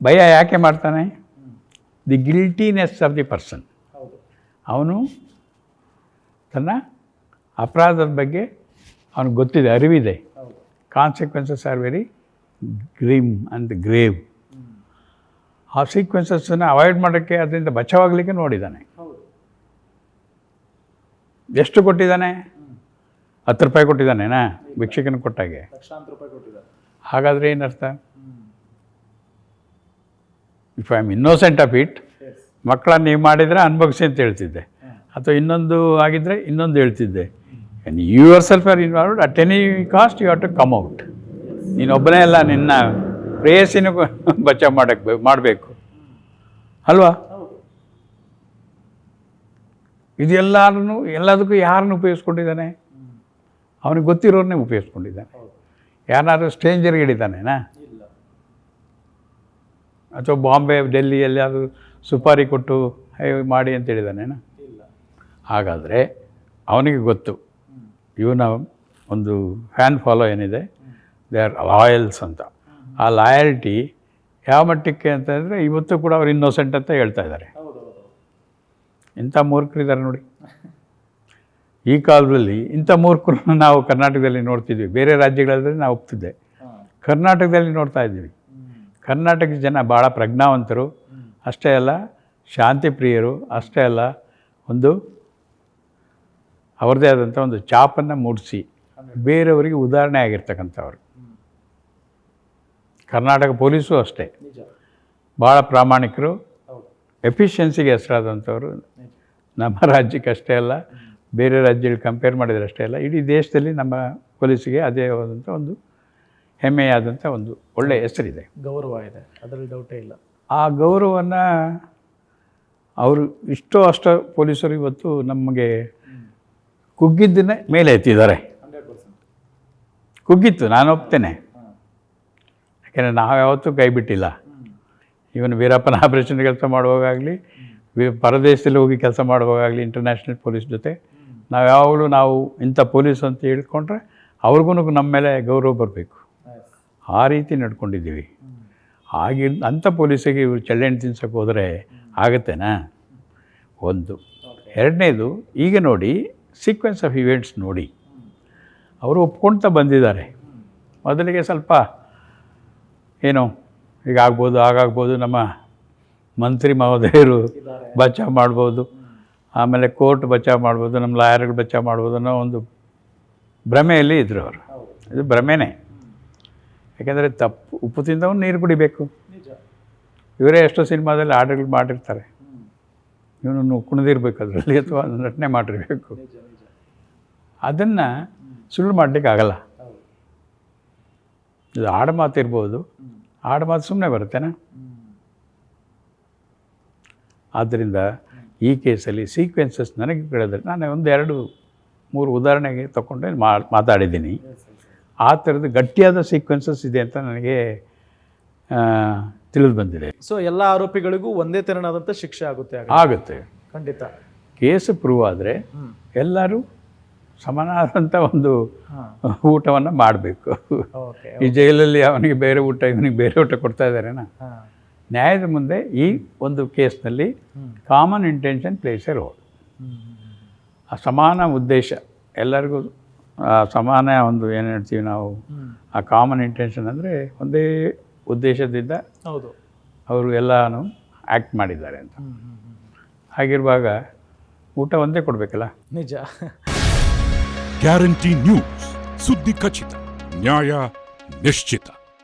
ಭಯ ಯಾಕೆ ಮಾಡ್ತಾನೆ? The guiltiness of the person ಅವನು ತನ್ನ ಅಪರಾಧದ ಬಗ್ಗೆ ಅವನಿಗೆ ಗೊತ್ತಿದೆ ಅರಿವಿದೆ. Consequences are very grim and grave ಆ ಸೀಕ್ವೆನ್ಸಸ್ಸನ್ನು ಅವಾಯ್ಡ್ ಮಾಡೋಕ್ಕೆ ಅದರಿಂದ ಬಚಾವಾಗಲಿಕ್ಕೆ ನೋಡಿದ್ದಾನೆ ಎಷ್ಟು ಕೊಟ್ಟಿದ್ದಾನೆ ಹತ್ತು ರೂಪಾಯಿ ಕೊಟ್ಟಿದ್ದಾನೆನಾ ಭಿಕ್ಷಕನ ಕೊಟ್ಟಾಗೆ. ಹಾಗಾದರೆ ಏನರ್ಥ? If I am innocent of it ಮಕ್ಕಳನ್ನು ನೀವು ಮಾಡಿದರೆ ಅನುಭವಿಸಿ ಅಂತ ಹೇಳ್ತಿದ್ದೆ. ಅಥವಾ ಇನ್ನೊಂದು ಆಗಿದ್ದರೆ ಇನ್ನೊಂದು ಹೇಳ್ತಿದ್ದೆ. You yourself are involved at any cost you have to come out ನೀನೊಬ್ಬನೇ ಅಲ್ಲ ನಿನ್ನ ಪ್ರೇಯಸಿನೂ ಬಚಾವ್ ಮಾಡಕ್ಕೆ ಮಾಡಬೇಕು. ಅಲ್ವಾ? ಇದೆಲ್ಲರೂ ಎಲ್ಲದಕ್ಕೂ ಯಾರನ್ನು ಉಪಯೋಗಿಸ್ಕೊಂಡಿದ್ದಾನೆ? ಅವನಿಗೆ ಗೊತ್ತಿರೋರನ್ನೇ ಉಪಯೋಗಿಸ್ಕೊಂಡಿದ್ದಾನೆ. ಯಾರಾದರೂ ಸ್ಟ್ರೇಂಜರ್ಗೆ ಹಿಡಿತಾನೇನಾ ಇಲ್ಲ ಅಥವಾ ಬಾಂಬೆ ಡೆಲ್ಲಿಯಲ್ಲಿ ಅದು ಸುಪಾರಿ ಕೊಟ್ಟು ಹೇ ಮಾಡಿ ಅಂತ ಹೇಳಿದಾನೇನಾ ಹಾಗಾದರೆ ಅವನಿಗೆ ಗೊತ್ತು. ಇವನ ಒಂದು ಫ್ಯಾನ್ ಫಾಲೋ ಏನಿದೆ? ದೇ ಆರ್ ಲಾಯಲ್ಸ್ ಅಂತ. ಆ ಲಾಯಲ್ಟಿ ಯಾವ ಮಟ್ಟಕ್ಕೆ ಅಂತಂದರೆ ಇವತ್ತು ಕೂಡ ಅವ್ರು ಇನ್ನೋಸೆಂಟ್ ಅಂತ ಹೇಳ್ತಾ ಇದ್ದಾರೆ. ಇಂಥ ಮೂರ್ಖರಿದ್ದಾರೆ ನೋಡಿ. ಈ ಕಾಲದಲ್ಲಿ ಇಂಥ ಮೂರ್ಖರನ್ನು ನಾವು ಕರ್ನಾಟಕದಲ್ಲಿ ನೋಡ್ತಿದ್ವಿ. ಬೇರೆ ರಾಜ್ಯಗಳಲ್ಲಿ ನಾವು ಒಪ್ತಿದ್ದೆ. ಕರ್ನಾಟಕದಲ್ಲಿ ನೋಡ್ತಾ ಇದ್ದೀವಿ. ಕರ್ನಾಟಕದ ಜನ ಭಾಳ ಪ್ರಜ್ಞಾವಂತರು. ಅಷ್ಟೇ ಅಲ್ಲ ಶಾಂತಿ ಪ್ರಿಯರು ಅಷ್ಟೇ ಅಲ್ಲ ಒಂದು ಅವ್ರದ್ದೇ ಆದಂಥ ಒಂದು ಚಾಪನ್ನು ಮೂಡಿಸಿ. ಬೇರೆಯವರಿಗೆ ಉದಾಹರಣೆ ಆಗಿರ್ತಕ್ಕಂಥವ್ರು. ಕರ್ನಾಟಕ ಪೊಲೀಸು ಅಷ್ಟೇ. ಭಾಳ ಪ್ರಾಮಾಣಿಕರು. ಎಫಿಷಿಯನ್ಸಿಗೆ ಹೆಸರಾದಂಥವ್ರು. ನಮ್ಮ ರಾಜ್ಯಕ್ಕೆ ಅಷ್ಟೇ ಅಲ್ಲ ಬೇರೆ ರಾಜ್ಯಗಳು ಕಂಪೇರ್ ಮಾಡಿದರೆ ಅಷ್ಟೇ ಅಲ್ಲ. ಇಡೀ ದೇಶದಲ್ಲಿ ನಮ್ಮ ಪೊಲೀಸಿಗೆ ಅದೇ ಆದಂಥ ಒಂದು ಹೆಮ್ಮೆಯಾದಂಥ ಒಂದು ಒಳ್ಳೆಯ ಹೆಸರಿದೆ. ಗೌರವ ಇದೆ ಅದರಲ್ಲಿ ಡೌಟೇ ಇಲ್ಲ. ಆ ಗೌರವವನ್ನು ಅವರು ಇಷ್ಟೋ ಅಷ್ಟೋ ಪೊಲೀಸರು ಇವತ್ತು ನಮಗೆ ಕುಗ್ಗಿದ್ದನ್ನೇ ಮೇಲೆ ಎತ್ತಿದ್ದಾರೆ. ಕುಗ್ಗಿತ್ತು ನಾನು ಒಪ್ತೇನೆ. ಯಾಕೆಂದರೆ ನಾವು ಯಾವತ್ತೂ ಕೈ ಬಿಟ್ಟಿಲ್ಲ. ಇವನು ವೀರಪ್ಪನ ಆಪರೇಷನ್ ಕೆಲಸ ಮಾಡುವಾಗಲಿ ಪರದೇಶದಲ್ಲಿ ಹೋಗಿ ಕೆಲಸ ಮಾಡುವಾಗಲಿ ಇಂಟರ್ನ್ಯಾಷನಲ್ ಪೊಲೀಸ್ ಜೊತೆ ನಾವು ಯಾವಾಗಲೂ ನಾವು ಇಂಥ ಪೊಲೀಸ್ ಅಂತ ಹೇಳ್ಕೊಂಡ್ರೆ ಅವ್ರಿಗೂ ನಮ್ಮ ಮೇಲೆ ಗೌರವ ಬರಬೇಕು. ಆ ರೀತಿ ನಡ್ಕೊಂಡಿದ್ದೀವಿ. ಹಾಗೆ ಅಂಥ ಪೊಲೀಸಿಗೆ ಇವರು ಚಳ್ಳೆಣ್ಣು ತಿನ್ಸೋಕೆ ಹೋದರೆ ಆಗತ್ತೇನಾ? ಒಂದು. ಎರಡನೇದು, ಈಗ ನೋಡಿ ಸೀಕ್ವೆನ್ಸ್ ಆಫ್ ಇವೆಂಟ್ಸ್ ನೋಡಿ. ಅವರು ಒಪ್ಕೊಳ್ತಾ ಬಂದಿದ್ದಾರೆ. ಮೊದಲಿಗೆ ಸ್ವಲ್ಪ ಏನು ಆಗ್ಬೋದು, ಹಾಗಾಗ್ಬೋದು, ನಮ್ಮ ಮಂತ್ರಿ ಮಹೋದಯರು ಬಚಾವ್ ಮಾಡ್ಬೋದು. ಆಮೇಲೆ ಕೋರ್ಟ್ ಬಚಾವ್ ಮಾಡ್ಬೋದು, ನಮ್ಮ ಲಾಯರ್ಗಳು ಬಚಾವ್ ಮಾಡ್ಬೋದು ಅನ್ನೋ ಒಂದು ಭ್ರಮೆಯಲ್ಲಿ ಇದ್ದರು ಅವರು. ಇದು ಭ್ರಮೆನೇ. ಯಾಕೆಂದರೆ ತಪ್ಪು ಉಪ್ಪು ತಿಂದವನು ನೀರು ಕುಡಿಬೇಕು. ಇವರೇ ಎಷ್ಟೋ ಸಿನಿಮಾದಲ್ಲಿ ಹಾಡುಗಳು ಮಾಡಿರ್ತಾರೆ. ಇವನನ್ನು ಕುಣಿದಿರ್ಬೇಕು ಅದರಲ್ಲಿ ಅಥವಾ ನಟನೆ ಮಾಡಿರಬೇಕು. ಅದನ್ನು ಸುಳ್ಳು ಮಾಡಲಿಕ್ಕಾಗಲ್ಲ ಇದು ಆಡಮಾತು ಇರ್ಬೋದು. ಆಡಮಾತು ಸುಮ್ಮನೆ ಬರುತ್ತೇನಾ. ಆದ್ದರಿಂದ ಈ ಕೇಸಲ್ಲಿ ಸೀಕ್ವೆನ್ಸಸ್ ನನಗೆ ಕೇಳಿದ್ರೆ ನಾನು ಒಂದು ಎರಡು ಮೂರು ಉದಾಹರಣೆಗೆ ತಗೊಂಡೇ ಮಾ ಮಾತಾಡಿದ್ದೀನಿ. ಆ ಥರದ ಗಟ್ಟಿಯಾದ ಸೀಕ್ವೆನ್ಸಸ್ ಇದೆ ಅಂತ ನನಗೆ ತಿಳಿದು ಬಂದಿದೆ. ಸೊ ಎಲ್ಲ ಆರೋಪಿಗಳಿಗೂ ಒಂದೇ ತೆರನಾದಂಥ ಶಿಕ್ಷೆ ಆಗುತ್ತೆ ಆಗ ಆಗುತ್ತೆ. ಖಂಡಿತ. ಕೇಸ್ ಪ್ರೂವ್ ಆದರೆ ಎಲ್ಲರೂ ಸಮನಾದಂಥ ಒಂದು ಹಾಂ. ಊಟವನ್ನು ಮಾಡಬೇಕು. ಓಕೆ ಈ ಜೈಲಲ್ಲಿ ಅವನಿಗೆ ಬೇರೆ ಊಟ ಇವನಿಗೆ ಬೇರೆ ಊಟ ಕೊಡ್ತಾ ಇದ್ದಾರೇನಾ? ಹಾಂ. ನ್ಯಾಯದ ಮುಂದೆ ಈ ಒಂದು ಕೇಸ್ನಲ್ಲಿ common intention plays a role ಆ ಸಮಾನ ಉದ್ದೇಶ ಎಲ್ಲರಿಗೂ ಸಮಾನ ಒಂದು ಏನು ಹೇಳ್ತೀವಿ ನಾವು ಆ ಕಾಮನ್ ಇಂಟೆನ್ಷನ್ ಅಂದರೆ ಒಂದೇ ಉದ್ದೇಶದಿಂದ ಹೌದು. ಅವರು ಎಲ್ಲನೂ ಆ್ಯಕ್ಟ್ ಮಾಡಿದ್ದಾರೆ ಅಂತ. ಹಾಗಿರುವಾಗ ಊಟ ಒಂದೇ ಕೊಡಬೇಕಲ್ಲ? ನಿಜ. ಗ್ಯಾರಂಟಿ ನ್ಯೂಸ್ ಸುದ್ದಿ ಖಚಿತ ನ್ಯಾಯ ನಿಶ್ಚಿತ